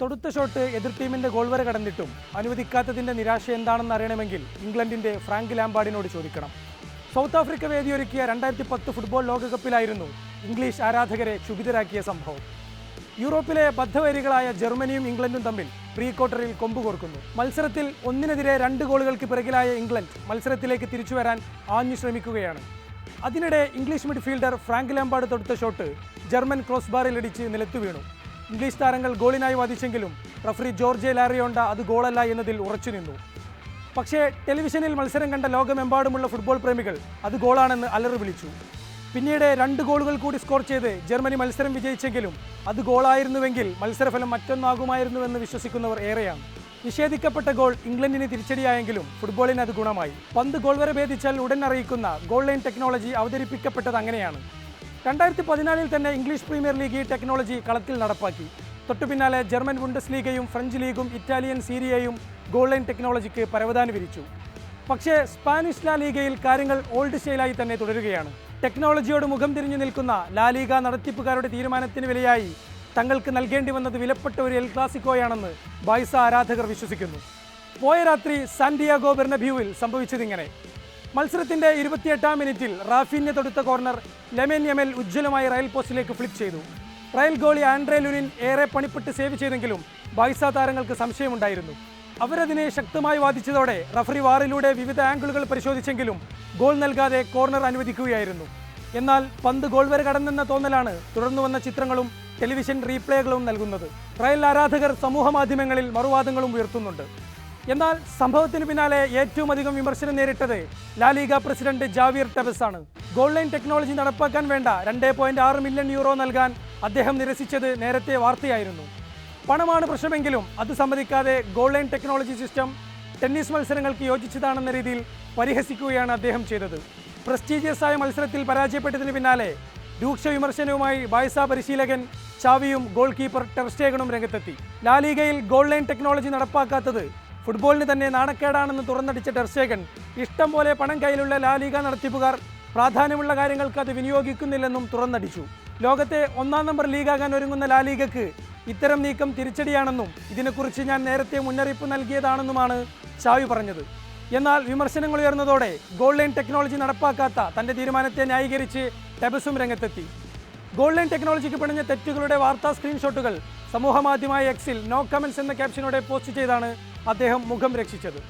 തൊടുത്ത shot എതിർ ടീമിന്റെ goal വരെ കടന്നിട്ടും അനുവദിക്കാത്തതിന്റെ നിരാശ എന്താണെന്ന് അറിയണമെങ്കിൽ ഇംഗ്ലണ്ടിന്റെ ഫ്രാങ്ക് ലാംബാർഡിനോട് ചോദിക്കണം. സൗത്ത് ആഫ്രിക്ക വേദിയൊരുക്കിയ രണ്ടായിരത്തി പത്ത് ഫുട്ബോൾ ലോകകപ്പിലായിരുന്നു ഇംഗ്ലീഷ് ആരാധകരെ ക്ഷുഭിതരാക്കിയ സംഭവം. യൂറോപ്പിലെ ബദ്ധവേരികളായ ജർമ്മനിയും ഇംഗ്ലണ്ടും തമ്മിൽ പ്രീ ക്വാർട്ടറിൽ കൊമ്പുകോർക്കുന്നു മത്സരത്തിൽ ഒന്നിനെതിരെ രണ്ട് ഗോളുകൾക്ക് പിറകിലായ ഇംഗ്ലണ്ട് മത്സരത്തിലേക്ക് തിരിച്ചു വരാൻ ആഞ്ഞു ശ്രമിക്കുകയാണ്. അതിനിടെ ഇംഗ്ലീഷ് മിഡ്ഫീൽഡർ ഫ്രാങ്ക് ലാംബാർഡ് തൊടുത്ത ഷോട്ട് ജർമ്മൻ ക്രോസ് ബാറിലടിച്ച് നിലത്തു വീണു ഇംഗ്ലീഷ് താരങ്ങൾ ഗോളിനായി വാദിച്ചെങ്കിലും റഫറി ജോർജെ ലാറിയോണ്ട അത് ഗോളല്ല എന്നതിൽ ഉറച്ചുനിന്നു പക്ഷേ ടെലിവിഷനിൽ മത്സരം കണ്ട ലോകമെമ്പാടുമുള്ള ഫുട്ബോൾ പ്രേമികൾ അത് ഗോളാണെന്ന് അലറി വിളിച്ചു. പിന്നീട് രണ്ട് ഗോളുകൾ കൂടി സ്കോർ ചെയ്ത് ജർമ്മനി മത്സരം വിജയിച്ചെങ്കിലും അത് ഗോളായിരുന്നുവെങ്കിൽ മത്സരഫലം മറ്റൊന്നാകുമായിരുന്നുവെന്ന് വിശ്വസിക്കുന്നവർ ഏറെയാണ്. നിഷേധിക്കപ്പെട്ട ഗോൾ ഇംഗ്ലണ്ടിന് തിരിച്ചടിയായെങ്കിലും ഫുട്ബോളിന് അത് ഗുണമായി. പന്ത് ഗോൾ വരെ ഭേദിച്ചാൽ ഉടൻ അറിയിക്കുന്ന ഗോൾ ലൈൻ ടെക്നോളജി അവതരിപ്പിക്കപ്പെട്ടത് അങ്ങനെയാണ്. രണ്ടായിരത്തി പതിനാലിൽ തന്നെ ഇംഗ്ലീഷ് പ്രീമിയർ ലീഗ് ഈ ടെക്നോളജി കളത്തിൽ നടപ്പാക്കി. തൊട്ടു പിന്നാലെ ജർമ്മൻ ബുണ്ടസ് ലീഗയും ഫ്രഞ്ച് ലീഗും ഇറ്റാലിയൻ സീരിയയും ഗോൾ ലൈൻ ടെക്നോളജിക്ക് പരവതാനി വിരിച്ചു. പക്ഷേ സ്പാനിഷ് ലാ ലീഗയിൽ കാര്യങ്ങൾ ഓൾഡ് സ്റ്റൈലായി തന്നെ തുടരുകയാണ്. ടെക്നോളജിയോട് മുഖം തിരിഞ്ഞു നിൽക്കുന്ന ലാ ലീഗ നടത്തിപ്പുകാരുടെ തീരുമാനത്തിന് വിലയായി തങ്ങൾക്ക് നൽകേണ്ടി വന്നത് വിലപ്പെട്ട ഒരു എൽ ക്ലാസിക്കോയാണെന്ന് ബായ്സ ആരാധകർ വിശ്വസിക്കുന്നു. പോയ രാത്രി സാന്റിയാഗോ ബെർണബ്യൂവിൽ സംഭവിച്ചതിങ്ങനെ. മത്സരത്തിന്റെ ഇരുപത്തിയെട്ടാം മിനിറ്റിൽ റാഫിന്യ തൊടുത്ത കോർണർ ലെമൻ യമൽ ഉജ്ജ്വലമായി റയൽ പോസ്റ്റിലേക്ക് ഫ്ലിപ്പ് ചെയ്തു. റയൽ ഗോളി ആൻഡ്രേ ലുനിൻ ഏറെ പണിപ്പെട്ട് സേവ് ചെയ്തെങ്കിലും ബൈസ താരങ്ങൾക്ക് സംശയമുണ്ടായിരുന്നു. അവരതിനെ ശക്തമായി വാദിച്ചതോടെ റഫറി വാറിലൂടെ വിവിധ ആംഗിളുകൾ പരിശോധിച്ചെങ്കിലും ഗോൾ നൽകാതെ കോർണർ അനുവദിക്കുകയായിരുന്നു. എന്നാൽ പന്ത് ഗോൾ വരെ കടന്നെന്ന തോന്നലാണ് തുടർന്നു വന്ന ചിത്രങ്ങളും ടെലിവിഷൻ റീപ്ലേകളും നൽകുന്നത്. റയൽ ആരാധകർ സമൂഹ മാധ്യമങ്ങളിൽ മറുവാദങ്ങളും ഉയർത്തുന്നുണ്ട്. എന്നാൽ സംഭവത്തിന് പിന്നാലെ ഏറ്റവും അധികം വിമർശനം നേരിട്ടത് ലാലിഗ പ്രസിഡന്റ് ജാവിയർ ടെബസ് ആണ്. ഗോൾ ലൈൻ ടെക്നോളജി നടപ്പാക്കാൻ വേണ്ട രണ്ട് പോയിന്റ് ആറ് മില്യൺ യൂറോ നൽകാൻ അദ്ദേഹം നിരസിച്ചത് നേരത്തെ വാർത്തയായിരുന്നു. പണമാണ് പ്രശ്നമെങ്കിലും അത് സമ്മതിക്കാതെ goal line technology system tennis മത്സരങ്ങൾക്ക് യോജിച്ചതാണെന്ന രീതിയിൽ പരിഹസിക്കുകയാണ് അദ്ദേഹം ചെയ്തത്. പ്രസ്റ്റീജിയസ് ആയ മത്സരത്തിൽ പരാജയപ്പെട്ടതിന് പിന്നാലെ രൂക്ഷ വിമർശനവുമായി ബായ്സ പരിശീലകൻ ചാവിയും ഗോൾ കീപ്പർ ടെർസ്റ്റേഗണും രംഗത്തെത്തി. ലാലിഗയിൽ ഗോൾ ലൈൻ ടെക്നോളജി നടപ്പാക്കാത്തത് ഫുട്ബോളിന് തന്നെ നാണക്കേടാണെന്ന് തുറന്നടിച്ച ടെർസ്റ്റേഗൻ ഇഷ്ടം പോലെ പണം കയ്യിലുള്ള ലാലിക നടത്തിപ്പുകാർ പ്രാധാന്യമുള്ള കാര്യങ്ങൾക്ക് അത് വിനിയോഗിക്കുന്നില്ലെന്നും തുറന്നടിച്ചു. ലോകത്തെ ഒന്നാം നമ്പർ ലീഗാകാൻ ഒരുങ്ങുന്ന ലാലിഗക്ക് ഇത്തരം നീക്കം തിരിച്ചടിയാണെന്നും ഇതിനെക്കുറിച്ച് ഞാൻ നേരത്തെ മുന്നറിയിപ്പ് നൽകിയതാണെന്നുമാണ് ചാവി പറഞ്ഞത്. എന്നാൽ വിമർശനങ്ങൾ ഉയർന്നതോടെ ഗോൾ ലൈൻ ടെക്നോളജി നടപ്പാക്കാത്ത തന്റെ തീരുമാനത്തെ ന്യായീകരിച്ച് ടെബസും രംഗത്തെത്തി. ഗോൾ ലൈൻ ടെക്നോളജിക്ക് പിണഞ്ഞ തെറ്റുകളുടെ വാർത്താ സ്ക്രീൻഷോട്ടുകൾ സമൂഹമാധ്യമമായ എക്സിൽ നോ കമൻസ് എന്ന ക്യാപ്ഷനോടെ പോസ്റ്റ് ചെയ്താണ് അദ്ദേഹം മുഖം രക്ഷിച്ചത്.